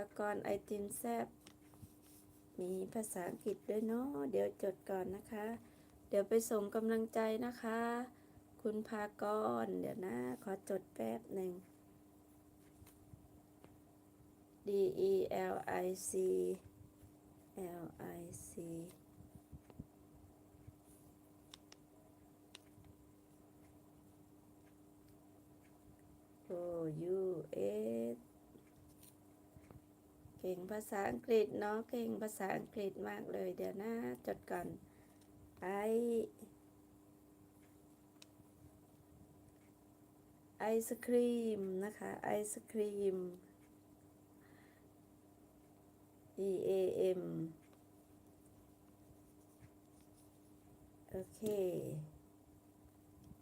ากรไอติมแซบมีภาษาอังกฤษด้วยเนาะเดี๋ยวจดก่อนนะคะ เดี๋ยวไปส่งกำลังใจนะคะ คุณพากร เดี๋ยวนะ ขอจดแป๊บหนึ่ง D E L I C L I C O U S เก่งภาษาอังกฤษเนาะเก่งภาษาอังกฤษมากเลย เดี๋ยวนะจดก่อนไอไอศครีมนะคะไอศครีม E A M โอเค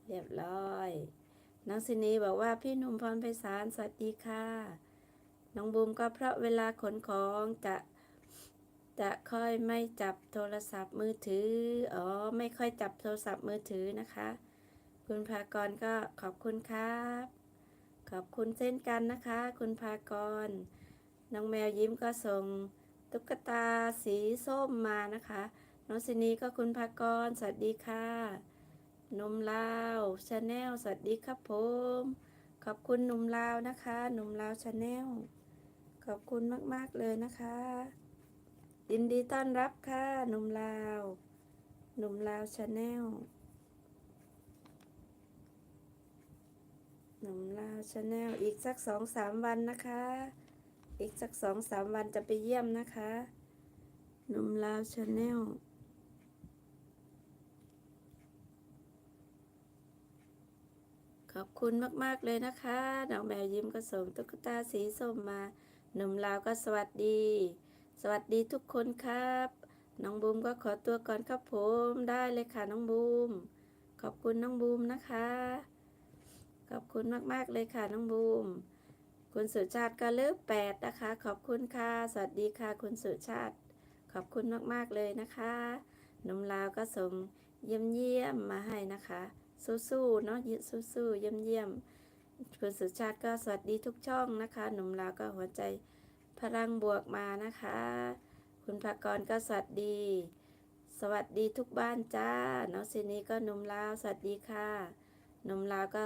เรียบร้อย น้องสินีบอกว่าพี่หนุ่มพรไพศาลสวัสดีค่ะ น้องบูมก็เพราะเวลาขนของจะจะค่อยไม่จับโทรศัพท์มือถือ อ๋อ ไม่ค่อยจับโทรศัพท์มือถือนะคะ คุณภากรก็ขอบคุณครับ ขอบคุณเช่นกันนะคะ คุณภากร น้องแมวยิ้มก็ส่งตุ๊กตาสีส้มมานะคะ น้องสินีก็คุณภากร สวัสดีค่ะนมลาวชาแนลสวัสดีครับผม ขอบคุณหนุ่มลาวนะคะหนุ่มลาวชาแนล อบคุณมาก ๆ เลยนะคะยินดีต้อนรับค่ะหนุ่มลาวหนุ่มลาวชาแนลหนุ่มลาวชาแนลอีกสักสองสามวันนะคะ อีกสักสองสามวันจะไปเยี่ยมนะคะหนุ่มลาวชาแนลขอบคุณมาก ๆ เลยนะคะ น้องแมวยิ้มก็ส่งตุ๊กตาสีส้มมา หนุ่มลาวก็สวัสดี สวัสดีทุกคนครับ น้องบูมก็ขอตัวก่อนครับผมได้เลยค่ะน้องบูม ขอบคุณน้องบูมนะคะ ขอบคุณมากๆเลยค่ะน้องบูม คุณสุชาติก็เลิกแปดนะคะ ขอบคุณค่ะ สวัสดีค่ะคุณสุชาติ ขอบคุณมากๆเลยนะคะหนุ่มลาวก็ส่งเยี่ยมเยี่ยมๆมาให้นะคะ สู้ๆเนาะสู้ๆเยี่ยมเยี่ยมๆ คุณสุชาติก็สวัสดีทุกช่องนะคะ หนุ่มลาวก็หัวใจพลังบวกมานะคะ คุณภากรก็สวัสดี สวัสดีทุกบ้านจ้าน้องซินีก็หนุ่มลาวสวัสดีค่ะ หนุ่มลาวก็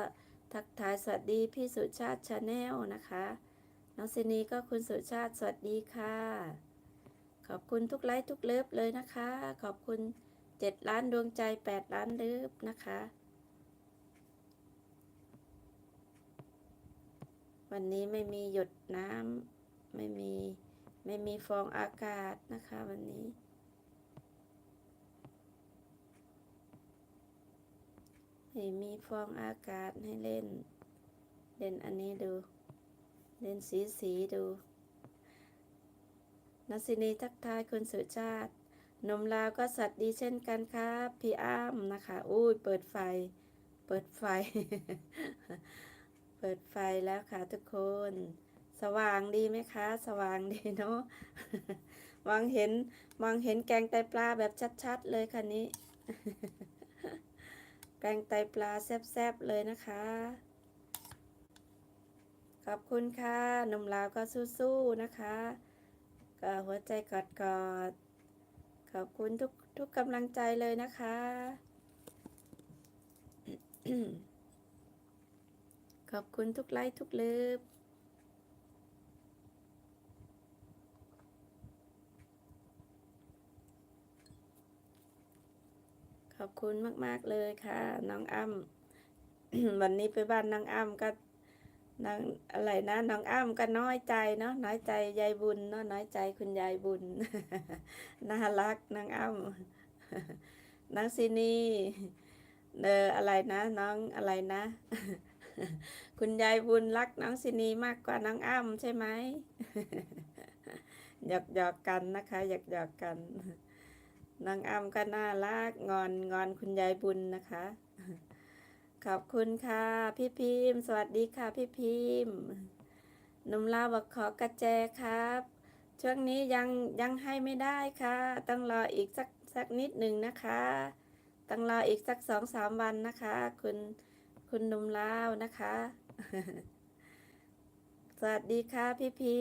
ทักทายสวัสดีพี่สุชาติชาแนลนะคะน้องซินีก็คุณสุชาติสวัสดีค่ะ ขอบคุณทุกไลค์ทุกเลิฟเลยนะคะ ขอบคุณเจ็ดล้านดวงใจแปดล้านเลิฟนะคะ วันนี้ไม่มีหยดน้ำไม่มีไม่มีฟองอากาศนะคะวันนี้ ไม่มีฟองอากาศให้เล่น เล่นอันนี้ดู เล่นสีสีดูนัสินีทักทายคุณสุชาตินมลาวก็สัตว์ดีเช่นกันครับ พี่อ้ามนะคะ อุ้ยเปิดไฟ เปิดไฟ ปิดไฟแล้วค่ะทุกคน สว่างดีไหมคะ สว่างดีเนาะมองเห็นมองเห็นแกงไตปลาแบบชัดๆเลยค่ะนี้ แกงไตปลาแซ่บๆเลยนะคะ ขอบคุณค่ะหนุ่มลาวก็สู้ๆนะคะ ก็หัวใจกอดๆขอบคุณทุกทุกกำลังใจเลยนะคะ ขอบคุณทุกไลค์ทุกเลิฟขอบคุณมาก ๆ เลยค่ะ น้องอ้ำวันนี้ไปบ้านน้องอ้ำก็นางอะไรนะน้องอ้ำก็น้อยใจเนาะน้อยใจยายบุญเนาะน้อยใจคุณยายบุญน่ารักนางอ้ำนางซินีเนออะไรนะ น้องอะไรนะ คุณยายบุญรักน้องซินีมากกว่าน้องอ้ำใช่ไหมหยอกหยอกกันนะคะหยอกหยอกกันน้องอ้ำก็น่ารักงอนงอนคุณยายบุญนะคะ ขอบคุณค่ะ พี่พิมพ์ สวัสดีค่ะ พี่พิมพ์นุ่มลาวบอกขอกระแจครับ ช่วงนี้ยังยังให้ไม่ได้ค่ะ ต้องรออีกสักสักนิดหนึ่งนะคะต้องรออีกสักสองสามวันนะคะ คุณ คุณนุ่มลาวนะคะ สวัสดีค่ะพี่พี